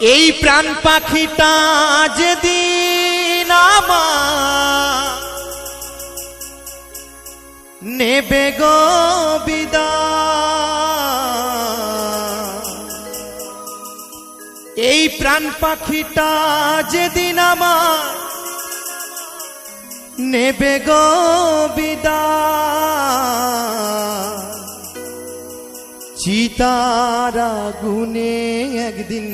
এই প্রাণ পাখিটা যেদিন আমার নেবে গো বিদায়। এই প্রাণ পাখিটা যেদিন আমার নেবে গো বিদায়। চিতারা গুনে একদিন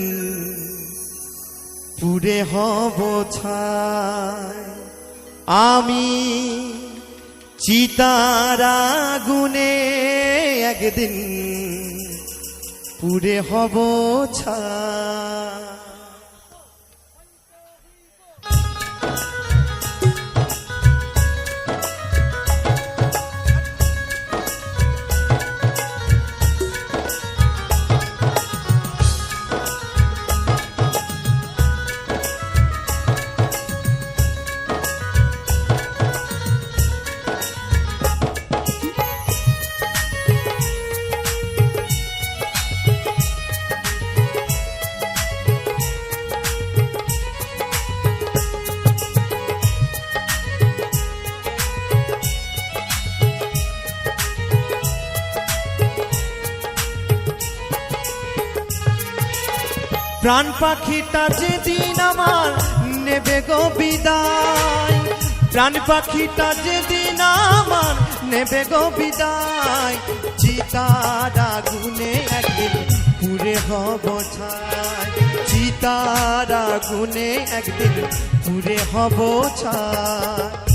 পুরে হব আমি চিতারা গুনে একদিন পুরে হব ছাই। প্রাণ পাখিটা যেদিন আমার নেবে গো বিদায়। প্রাণ পাখিটা যেদিন আমার নেবে গো বিদায়। চিতার আগুনে একদিন পুরে হব ছাই। চিতার আগুনে একদিন পুরে হব ছাই।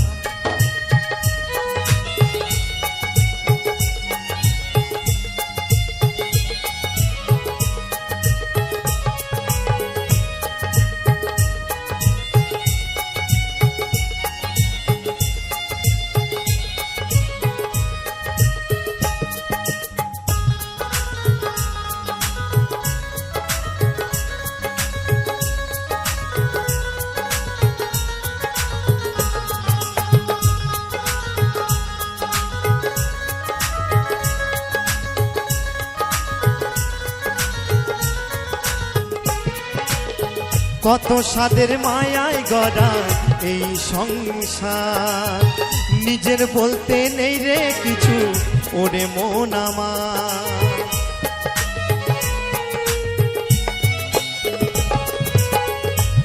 কত সাদের মায়ায় গড়া এই সংসার। নিজের বলতে নেই রে কিছু, ওরে মন আমার।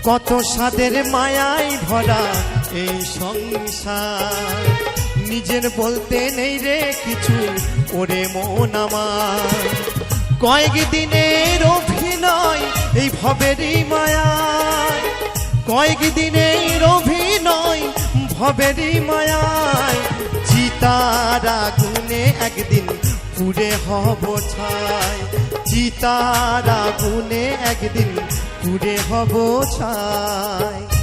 কত সাদের মায়ায় ভরা এই সংসার। নিজের বলতে নেই রে কিছু, ওরে মন আমার। কয়েক দিনের অভিনয় এই ভবেরই মায়ায় কয়েক দিনের অভিনয়, ভবেরই মায়ায়। চিতার আগুনে একদিন পুরে হব ছাই চিতার আগুনে একদিন পুরে হব ছাই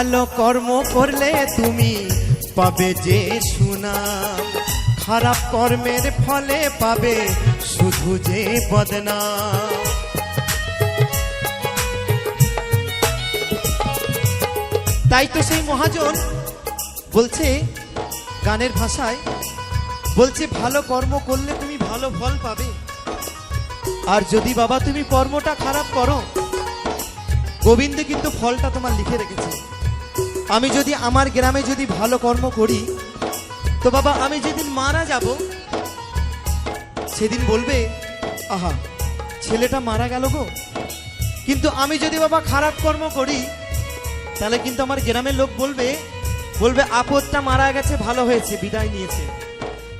ভালো কর্ম করলে তুমি পাবে যে সুনাম। খারাপ কর্মের ফলে পাবে শুধু যে বদনাম। তাই তো সেই মহাজন বলছে গানের ভাষায়, বলছে, ভালো কর্ম করলে তুমি ভালো ফল পাবে। আর যদি বাবা তুমি কর্মটা খারাপ করো, গোবিন্দ কিন্তু ফলটা তোমার লিখে রেখেছে। আমি যদি আমার গ্রামে যদি ভালো কর্ম করি, তো বাবা, আমি যেদিন মারা যাব, সেদিন বলবে, আহা, ছেলেটা মারা গেল গো। কিন্তু আমি যদি বাবা খারাপ কর্ম করি, তাহলে কিন্তু আমার গ্রামের লোক বলবে বলবে, আপদটা মারা গেছে, ভালো হয়েছে, বিদায় নিয়েছে।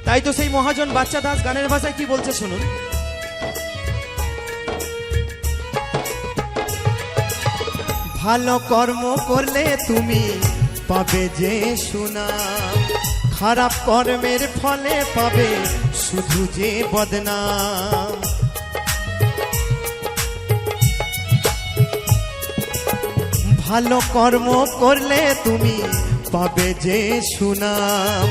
তাই তো সেই মহাজন বাচ্চা দাস গানের ভাষায় কি বলছে শুনুন। ভালো কর্ম করলে তুমি পাবে যে সুনাম। খারাপ কর্মের ফলে পাবে শুধু যে বদনাম। ভালো কর্ম করলে তুমি পাবে যে সুনাম।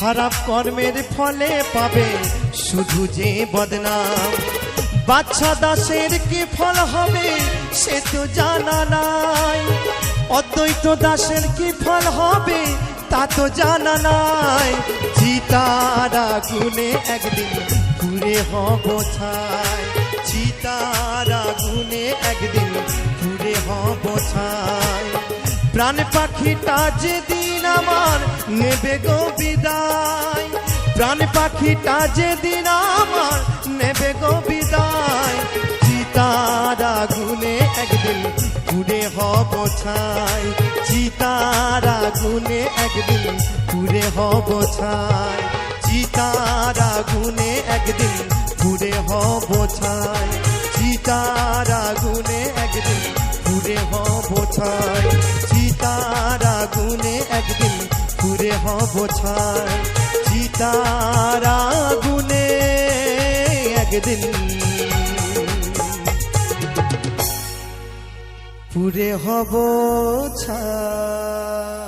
খারাপ কর্মের ফলে পাবে শুধু যে বদনাম। বাচ্চা দাসের কি ফল হবে, সে তো জানা নাই। অদ্বৈত দাসের কি ফল হবে, তা তো জানা নাই। চিতারা গুনে একদিন ঘুরে হব ছাই। চিতারা গুনে একদিন ঘুরে হব ছাই। প্রাণ পাখিটা যেদিন আমার নেবে গো বিদায়। প্রাণ পাখিটা যেদিন আমার নেবে গো বিদায়। চিতারা গুনে একদিন ঘুরে হব ছাই। চিতারা গুনে একদিন ঘুরে হব ছাই। চিতারা গুনে একদিন ঘুরে হব ছাই। চিতারা একদিন ঘুরে হব ছাই। চিতারা গুনে একদিন ঘুরে হব ছাই। চিতারা গুনে একদিন পুরে হব ছাই।